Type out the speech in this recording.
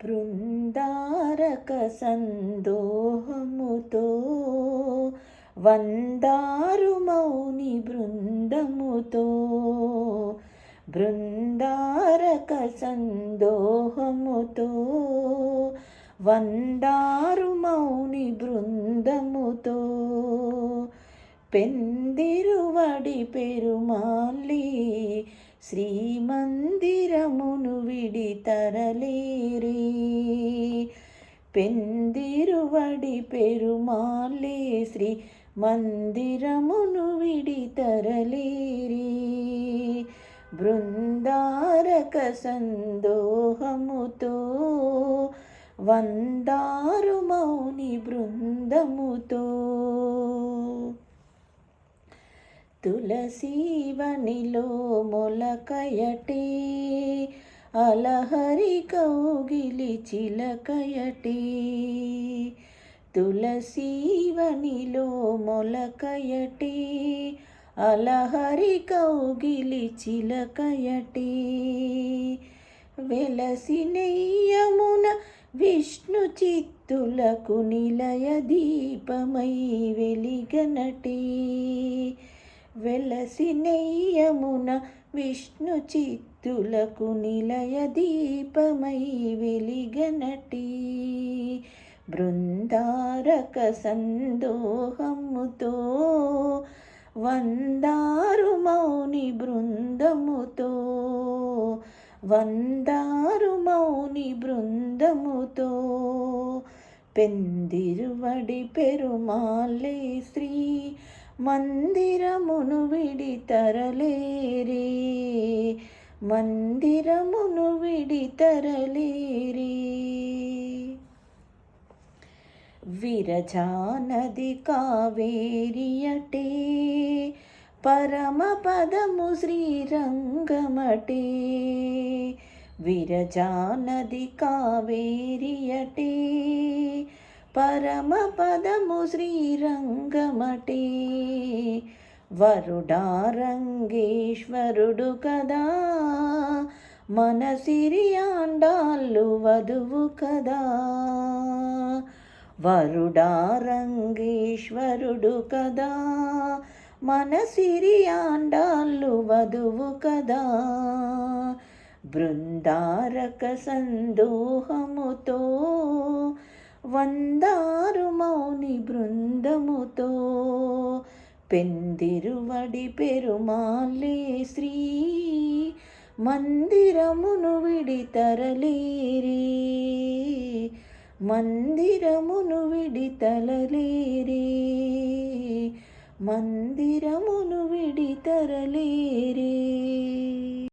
బృందారక సందోహముతో వందారు మౌని బృందముతో బృందారక సందోహముతో వందారు మౌని బృందముతో పెందిరువడి పెరుమాలి శ్రీమందిరమును విడి తరలేరి పెందిరువడి పెరుమాలే శ్రీ మందిరమును విడి తరలేరి బృందారక సందోహముతో వందారు మౌని బృందముతో తులసీవనిలో మొలకయటే అలహరి కౌగిలి చిలకయటి. తులసీవనిలో మొలకయటి అలహరి కౌగిలి చిలకయటే. వెలసినయ్యమున విష్ణు చిత్తులకు నిలయ దీపమై వెలిగనటే. వెలసి నెయ్యమున విష్ణు చిత్తులకు నిలయ దీపమై వెలిగనటి. బృందారక సందోహముతో వందారు మౌని బృందముతో వందారు మౌని బృందముతో. పెందిరువడి పెరుమాలే శ్రీ మందిరమును విడి తరలేరి మందిరమును విడి తరలేరి విరజానది కావేరియటే పరమపదము శ్రీరంగమటే. విరజానది కావేరియటే పరమ పదము శ్రీరంగమటే. వరుడారంగేశ్వరుడు కదా మన సిరియాండాళ్ళు వధువు కదా. వరుడారంగేశ్వరుడు కదా మన సిరియాండాళ్ళు వధువు కదా. బృందారక సందోహముతో వందారు మౌని బృందముతో పెందిరువడి పెరుమాలే శ్రీ మందిరమును విడి తరలేరి మందిరమును విడి తలలేరి మందిరమును విడి తరలేరి